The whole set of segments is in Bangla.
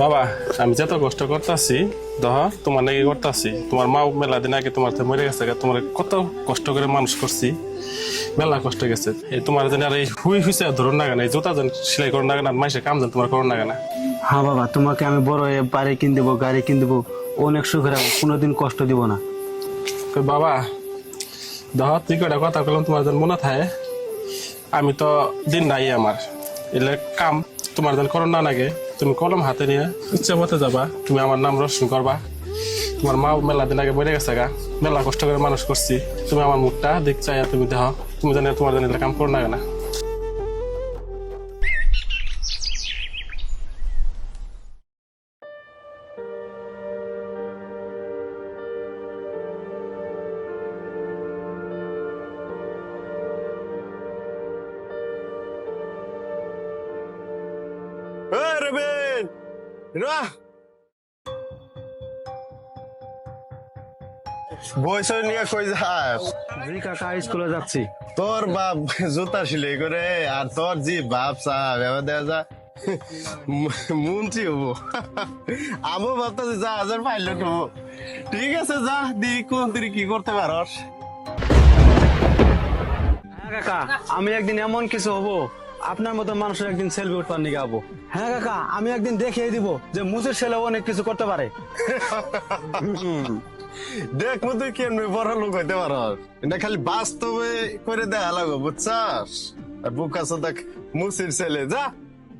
বাবা আমি যত কষ্ট করতেছি দহ তোমার নাকি করতেছি তোমার মা মেলা দিন আগে তোমার মরে গেছে তোমার কত কষ্ট করে মানুষ করছি মেলা কষ্ট গেছে। এই তোমার যেন আর এই হুই হুইসে ধরুন না কেন এই জুতা যেন সেলাই করুন না কেন আর মাইসে কাম যেন তোমার করুন না কেন। হ্যাঁ বাবা তোমাকে আমি বড় হয়ে বাড়ি কিন দেবো গাড়ি কিন দেবো অনেক সুখে রাখব কোনোদিন কষ্ট দিব না। বাবা দহ তুই কটা কথা বললাম তোমার যেন মনে থাকে আমি তো দিন নাই আমার। এলে কাম তোমার যেন করোনা না লাগে। তুমি কলম হাতে নিয়ে ইচ্ছা মতে যাবা। তুমি আমার নাম রোশন করবা। তোমার মা মেলা দিন আগে বলে গেছে গা। মেলা কষ্ট করে মানুষ করছি। তুমি আমার মুখটা দেখ চাই তুমি দেহ তুমি জানি তোমার জানি কাম করো না কেনা? বয়স নিয়ে কই যাস? জি কাকা স্কুলে যাচ্ছি। তোর বাপ জুতা সিলাই করে আর তোর জি বাপ সাহেব এবার দেখা যা মন্ত্রী হব। আমও ভাবতেছি যা হাজার পাইলট হব। ঠিক আছে যা দি কোন তুই কি করতে পারস। হ্যাঁ কাকা আমি একদিন এমন কিছু হব আপনার মতো মানুষের একদিন সেলফি উঠবার নিয়ে যাব হ্যাঁ কাকা আমি একদিন দেখিয়ে দিব যে মুসের ছেলে অনেক কিছু করতে পারে। দেখ মো তুই কেমনি বড় লোক হইতে পারস। এটা খালি বাস্তবে করে দেখা লাগো বুঝছাস? আর বুক আছে দেখ মুসির ছেলে যা।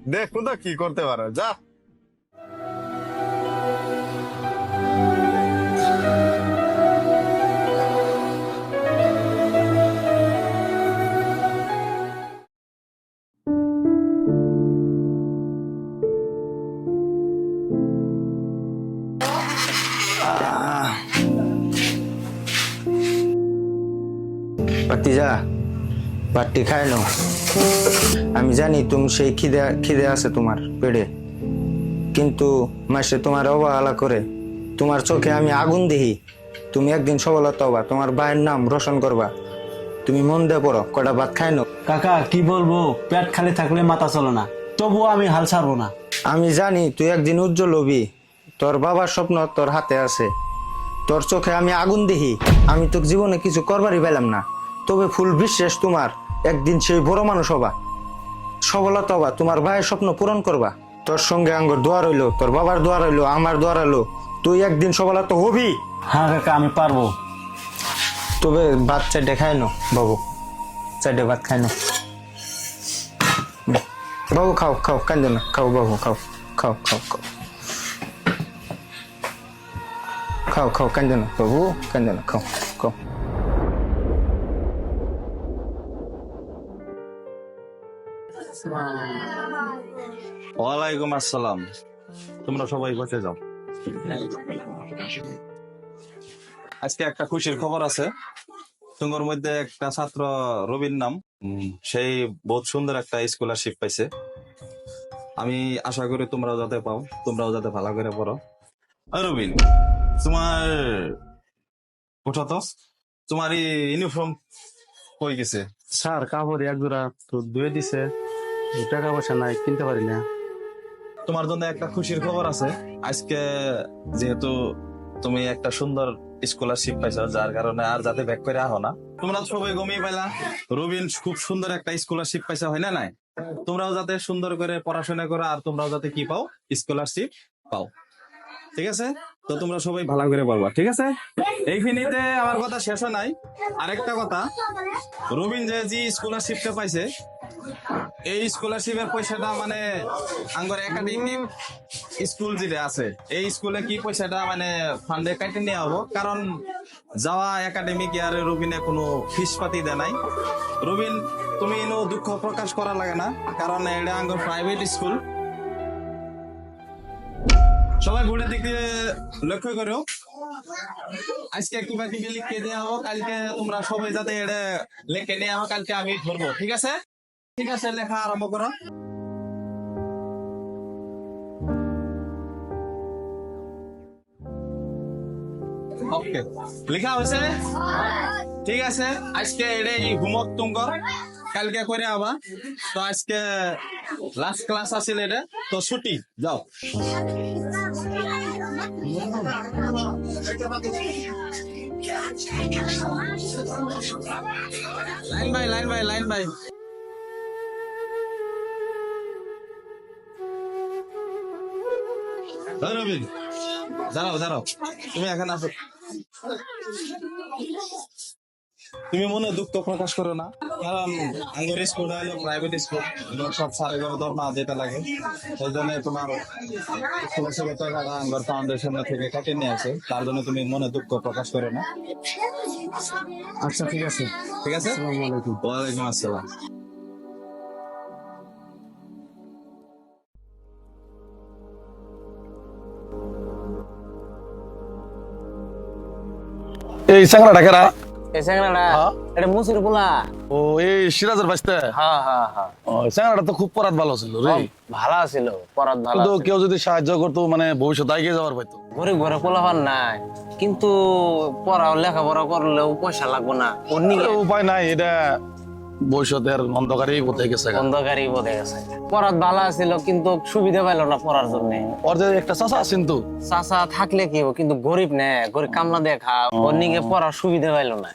দেখ মো তো কি করতে পারো যা। ভাতটি খায় নাও। আমি জানি তুমি সেই খিদে খিদে আছে তোমার পেটে। কিন্তু মাসে তোমার অবহেলা করে তোমার চোখে আমি আগুন দেখি তুমি একদিন সবলতা হবা তোমার ভাইয়ের নাম রোশন করবা। তুমি মন দিয়ে পড়ো কটা ভাত খায় নাও। কাকা কি বলব? পেট খালি থাকলে মাথা চলে না। তবুও আমি হাল ছাড়বো না। আমি জানি তুই একদিন উজ্জ্বল হবি। তোর বাবার স্বপ্ন তোর হাতে আছে। তোর চোখে আমি আগুন দেখি আমি তোর জীবনে কিছু করবারই পেলাম না। তবে ফুল বিশ্বাস তোমার। একদিন সেই বড় মানুষ হবা। সফলতা হবা তোমার ভাইয়ের স্বপ্ন পূরণ করবা। তোর সঙ্গে আঙ্গর দোয়া রইল তোর বাবার দোয়া রইল আমার দোয়া রইল তুই একদিন সফলতা হবি? হ্যাঁ কাকা আমি পারব। তবে ভাত চারটে খায় নো বাবু। চারটে ভাত খাই নো বাবু খাও খাও কান্দে না। খাও বাবু খাও খাও খাও খাও। খাও খাও কান্দে না। বাবু কান্দে না। খাও খাও। ওয়ালাইকুম আসসালাম। তোমরা সবাই বসে যাও? আজকে একটা খুশির খবর আছে। তোমার মধ্যে একটা ছাত্র রবির নাম সেই বহুত সুন্দর একটা স্কলারশিপ পাইছে। আমি আশা করি তোমরাও যাতে পাও তোমরাও যাতে ভালো করে পড়ো। রবিন তোমার ওঠো তো? তোমার ইউনিফর্ম কই গেছে? স্যার কাপড় এক জোড়া তো ধুয়ে দিছে। টাকা পয়সা নাই, কিনতে পারি না। তোমার জন্য একটা খুশির খবর আছে। আজকে যেহেতু তুমি একটা সুন্দর স্কলারশিপ পাইছো, যার কারণে আর যাতে ব্যাক করে আহো না। তোমরা সবাই গমিয়ে পাইলা। রবিন খুব সুন্দর একটা স্কলারশিপ পাইছে, হয় না নাই? তোমরাও যাতে সুন্দর করে পড়াশোনা করো, আর তোমরাও যাতে কি পাও? স্কলারশিপ পাও। ঠিক আছে? তো তোমরা সবাই ভালো করে বলবা, ঠিক আছে? এই ফিনিতে আমার কথা শেষ হয় নাই। আরেকটা কথা, রবিন যে যে স্কলারশিপটা পাইছে, এই স্কলারশিপের পয়সাটা মানে আঙ্গর একাডেমিক স্কুল যেটা আছে, এই স্কুলে কি পয়সাটা মানে ফান্ডে কাটে নেওয়া হব? কারণ যাওয়া একাডেমিক ইয়ারে রবিনে কোনো ফিস পাতি দেয় নাই। রবিন, তুমি দুঃখ প্রকাশ করা লাগে না, কারণ এটা আঙ্গর প্রাইভেট স্কুল সবাই ঘুরে দিকে লক্ষ্য করো। আজকে কিবা কিবি লিখে দেওয়া হব কালকে তোমরা সবাই যাতে এটা লিখে নেওয়া হোক, কালকে আমি ধরবো, ঠিক আছে? ঠিক আছে, লেখা আরম্ভ করো। ওকে লেখা হয়েছে? ঠিক আছে, আজকে এটা এই হোমওয়ার্ক তুমকর কালকে করে আবা। তো আজকে লাস্ট ক্লাস আছিল এটা, তো ছুটি, যাও। লাইন ভাই লাইন ভাই লাইন ওই রবিন দাঁড়াও দাঁড়াও। তুমি এখানে আসো। তুমি মনে দুঃখ প্রকাশ করো না? কারণ আঙ্গের স্কুল হলো প্রাইভেট স্কুল সব সারে গেলে দরমা যেটা লাগে। সেই জন্য তোমার থেকে টাকাটা আঙ্গর ফাউন্ডেশন থেকে কেটে নিয়ে আসে। তার জন্য তুমি মনে দুঃখ প্রকাশ করো না। আচ্ছা ঠিক আছে। ঠিক আছে? ওয়ালাইকুম আসসালাম। এই চ্যাংড়াটা কেরা? এই চ্যাংড়াটা এটা মুসির পোলা। ও এই সিরাজের বাইসতে হ্যাঁ হ্যাঁ হ্যাঁ। ও চ্যাংড়াটা তো খুব পরাত ভালো ছিল রে। ভালো ছিল পরাত ভালো কিন্তু কেউ যদি সাহায্য করতো মানে ভবিষ্যৎ এগিয়ে যাওয়ার পাইতো। গরিব ঘরে পোলাপান নাই কিন্তু পড়া লেখাপড়া করলেও পয়সা লাগবে না। অন্য উপায় নাই এটা ভবিষ্যতের অন্ধকারেই কোথায় গেছে। অন্ধকারই বোধে গেছে। পড়াত ভালো ছিল কিন্তু সুবিধা পাইলো না পড়ার জন্য। ওর যে একটা চাষা আছেন তো? চাচা থাকলে কি কিন্তু গরিব নে গরিব কামলা দেখা অন্যকে পড়ার সুবিধা পাইলো না।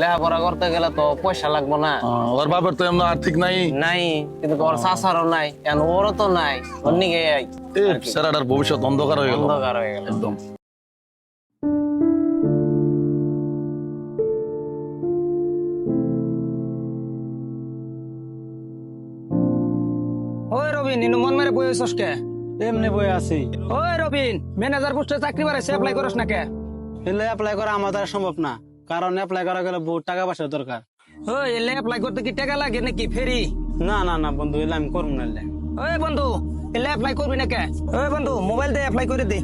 লেখাপড়া করতে গেলে তো পয়সা লাগবো না। ওর বাপের তো এমন আর্থিক নাই। নাই কিন্তু ওর চাচারও নাই কেন ওরও তো নাই। সেরাটার ভবিষ্যৎ অন্ধকার হয়ে গেল। অন্ধকার হয়ে গেল। একদম। হইছস কে? এমনি বই আছি। ওই রবিন ম্যানেজার পোস্টে চাকরি বাড়াইছে অ্যাপ্লাই করিস না কে? এলে অ্যাপ্লাই করা আমার দ্বারা সম্ভব না কারণ অ্যাপ্লাই করা গেলে বহুত টাকা পয়সার দরকার। ওই এলে অ্যাপ্লাই করতে কি টাকা লাগে নাকি ফেরি? না না না বন্ধু এলে আমি করব না এলে। ওই বন্ধু এলে অ্যাপ্লাই করবি না কে? ওই বন্ধু মোবাইল দিয়ে অ্যাপ্লাই করে দে।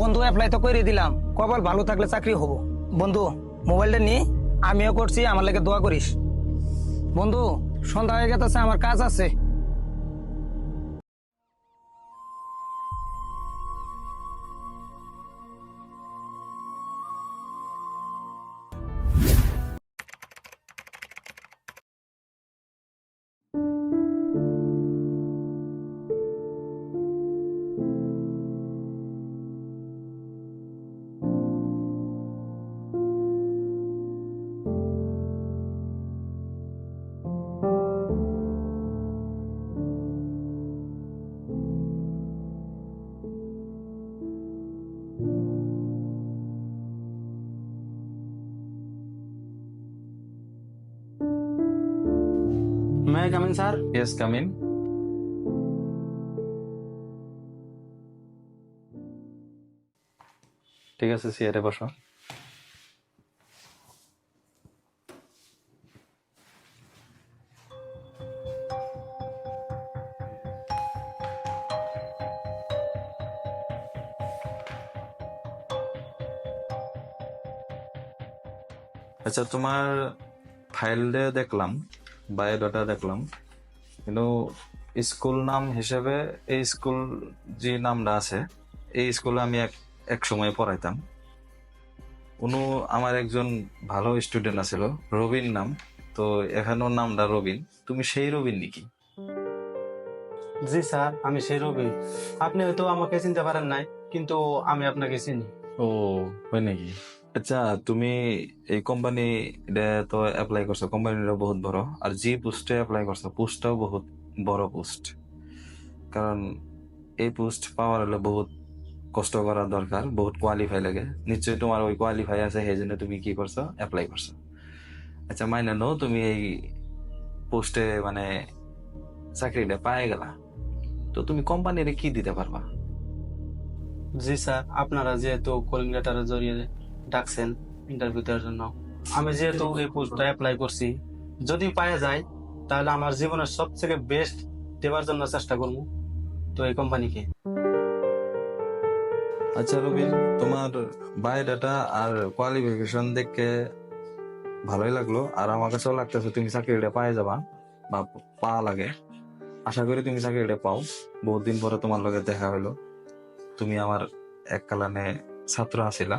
বন্ধু অ্যাপ্লাই তো করে দিলাম। কপাল ভালো থাকলে চাকরি হব। বন্ধু মোবাইলটা নিয়ে আমিও করছি, আমার লাগে দোয়া করিস। বন্ধু, সন্ধ্যা হয়ে গেছে আমার কাজ আছে। May come in sir yes come in ঠিক আছে সিয়ারে বসো। আচ্ছা তোমার ফাইলে দেখলাম। বায়োডাটা দেখলাম। কিন্তু স্কুল নাম হিসেবে এই স্কুল যে নামটা আছে এই স্কুলে আমি এক এক সময় পড়াইতাম। উনি আমার একজন ভালো স্টুডেন্ট আছিল রবিন নাম। তো এখানে ওর নামটা রবিন। তুমি সেই রবিন নাকি? জি স্যার আমি সেই রবি আপনি হয়তো আমাকে চিনতে পারেন নাই কিন্তু আমি আপনাকে চিনি। ও হয় নাকি? আচ্ছা তুমি এই কোম্পানি তো অ্যাপ্লাই করছো কোম্পানিটা বহুত বড়। আর যে পোস্টে অ্যাপ্লাই করছো পোস্টটাও বহুত বড় পোস্ট কারণ এই পোস্ট পাওয়ার হলে বহুত কষ্ট করা দরকার বহুত কোয়ালিফাই লাগে। নিশ্চয়ই তোমার ওই কোয়ালিফাই আছে সেই জন্য তুমি কি করছো অ্যাপ্লাই করছো আচ্ছা মাইনে নো তুমি এই পোস্টে মানে চাকরিটা পায়ে গেলা। তো তুমি কোম্পানির কি দিতে পারবা জি স্যার আপনারা যেহেতু কলিং লেটারের জড়িয়ে ডাকছেন ইন্টারভিউ দেওয়ার জন্য। আমি যেহেতু এই পোস্টটা অ্যাপ্লাই করছি, যদি পাওয়া যায়, তাহলে আমার জীবনের সবথেকে বেস্ট দেওয়ার জন্য চেষ্টা করব। তো এই কোম্পানিকে আচ্ছা রবিন তোমার বায়োডাটা আর কোয়ালিফিকেশন দেখে ভালোই লাগল। আর আমার কাছেও লাগতেছে তুমি চাকরিটা পায়ে যাবা, বা পাওয়া লাগে। আশা করি তুমি চাকরিটা পাও। বহুত দিন পরে তোমার লগে দেখা হলো তুমি আমার এক কালানে ছাত্র আছিলা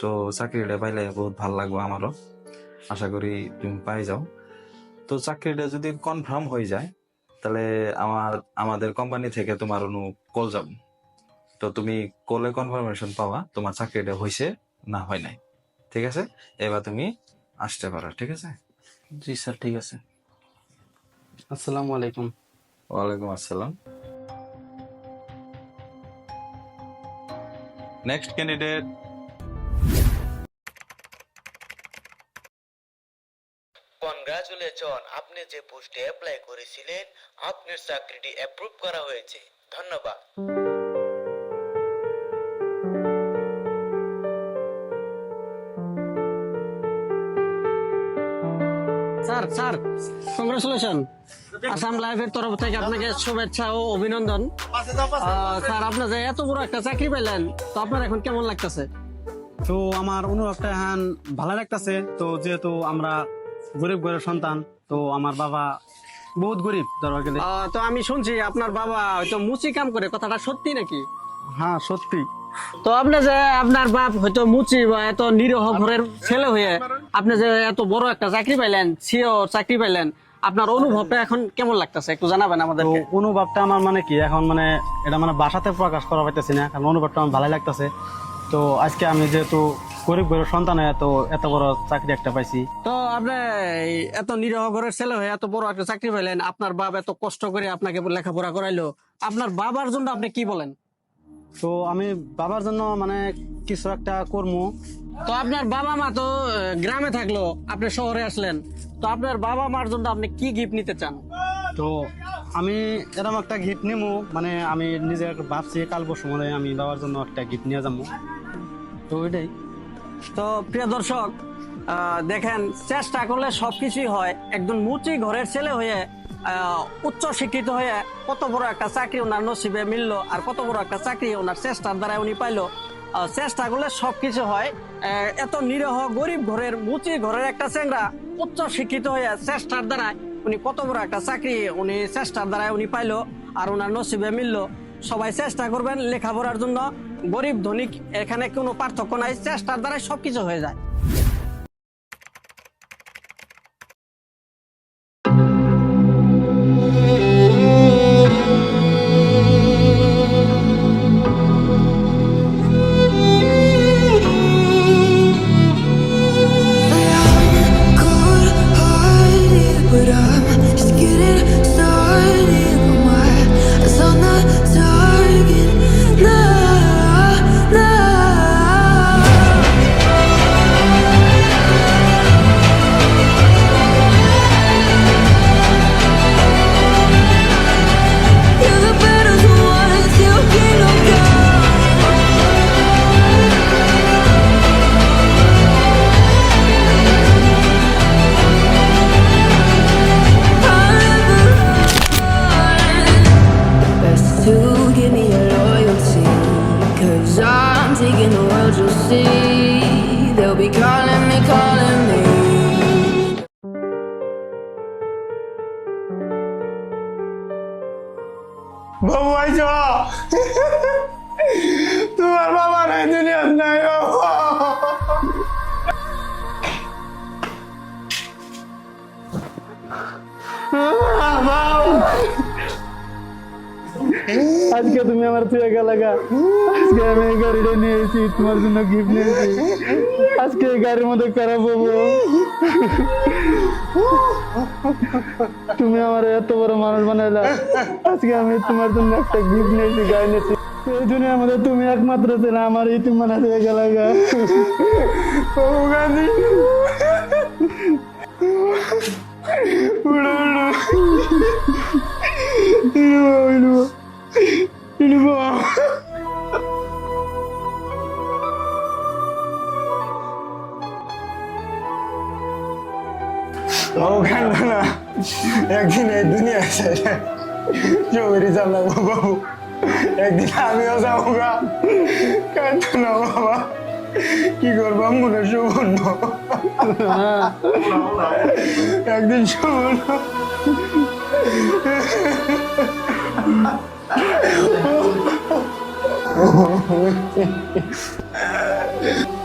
তো চাকরিটা পাইলে বহুত ভালো লাগবে আমারও। আশা করি তুমি পাই যাও। তো চাকরিটা যদি কনফার্ম হয়ে যায় তাহলে আমার আমাদের কোম্পানি থেকে তোমার অনু কল যাব। তো তুমি কলে কনফার্মেশন পাওয়া তোমার চাকরিটা হয়েছে না হয় নাই। ঠিক আছে? এবার তুমি আসতে পারো ঠিক আছে? জি স্যার ঠিক আছে। আসসালামু আলাইকুম। ওয়ালাইকুম আসসালাম। নেক্সট ক্যান্ডিডেট আপনি যে পোস্টে অ্যাপ্লাই করেছিলেন আপনার চাকরিটি অ্যাপ্রুভ করা হয়েছে। ধন্যবাদ। স্যার স্যার কংগ্রেচুলেশন আসাম লাইফের তরফ থেকে আপনাকে শুভেচ্ছা ও অভিনন্দন। স্যার আপনার যে এত বড় একটা চাকরি পেলেন তো আপনার এখন কেমন লাগতেছে? তো আমার অনুভবটা এখন ভালো লাগতেছে। তো যেহেতু আমরা গরিব ঘরের সন্তান তো আমার বাবা বহুত গরিব ধরবা গেলে। তো আমি শুনছি আপনার বাবা হয়তো মুচি কাম করে কথাটা সত্যি নাকি? হ্যাঁ সত্যি। তো আপনি যে আপনার বাপ হয়তো মুচি বা এত নিরীহ ঘরের ছেলে হয়ে আপনি যে এত বড় একটা চাকরি পাইলেন সিও চাকরি পাইলেন আপনার অনুভবটা এখন কেমন লাগতেছে? একটু জানাবেন আমাদের অনুভবটা আমার মানে কি? এখন মানে এটা মানে বাসাতে প্রকাশ করা পাইতেছি না কারণ অনুভবটা আমার ভালো লাগতেছে। তো আজকে আমি যেহেতু গরিব ঘরের সন্তান হয়ে তো এত বড় চাকরি একটা পাইছি। তো আপনি এত নিরীহ ঘরের ছেলে হয়ে এত বড় একটা চাকরি পাইলেন আপনার বাবা এত কষ্ট করে আপনাকে লেখাপড়া করাইলো আপনার বাবার জন্য আপনি কি বলেন? তো আমি বাবার জন্য মানে কিছু একটা কর্ম। তো আপনার বাবা মা তো গ্রামে থাকল আপনি শহরে আসলেন তো আপনার বাবা মার জন্য আপনি কি গিফট নিতে চান? তো আমি এরকম একটা গিফট নিবো মানে আমি নিজে একটা ভাবছি কাল মানে আমি বাবার জন্য একটা গিফট নিয়ে যাব তো ওইটাই তো প্রিয় দর্শক দেখেন, চেষ্টা করলে সবকিছুই হয়। একজন মুচি ঘরের ছেলে হয়ে উচ্চ শিক্ষিত হয়ে কত বড় একটা চাকরি ওনার নসিবে মিললো আর কত বড় একটা চাকরি ওনার চেষ্টার দ্বারা উনি পাইলো। চেষ্টা করলে সব কিছু হয় এত নিরহ, গরিব ঘরের, মুচি ঘরের একটা চেংরা উচ্চ শিক্ষিত হয়ে চেষ্টার দ্বারা উনি কত বড় একটা চাকরি উনি চেষ্টার দ্বারা উনি পাইলো আর ওনার নসিবে মিললো। সবাই চেষ্টা করবেন লেখাপড়ার জন্য। গরিব ধনিক এখানে কোনো পার্থক্য নাই, চেষ্টার দ্বারাই সবকিছু হয়ে যায়। বাবু আইছো। তোমার বাবা নাই দুনিয়া নাই ও আজকে তুমি আমার তুই একা লাগা আজকে আমি এই গাড়িটা নিয়েছি তোমার জন্য গিফট নিয়েছি আজকে এই গাড়ির মধ্যে খারাপ হব তুমি আমার এত বড় মানুষ বানাইলা আজকে আমি তোমার জন্য একটা গিফট নিয়েছি গাড়ি নিয়েছি এই দুনিয়ার মধ্যে তুমি একমাত্র ছিল আমার এই তুমি মানে একা লাগা বাবু গান্ধী উড়ো উড়ো anymore. ও কান্দনা একদিন এই দুনিয়া ছেড়ে জমিরি চালাব বাবু একদিন আমিও যাব গা কান্দনা বাবা কি করব মনে সুবর্ণ একদিন সুবর্ণ Oh,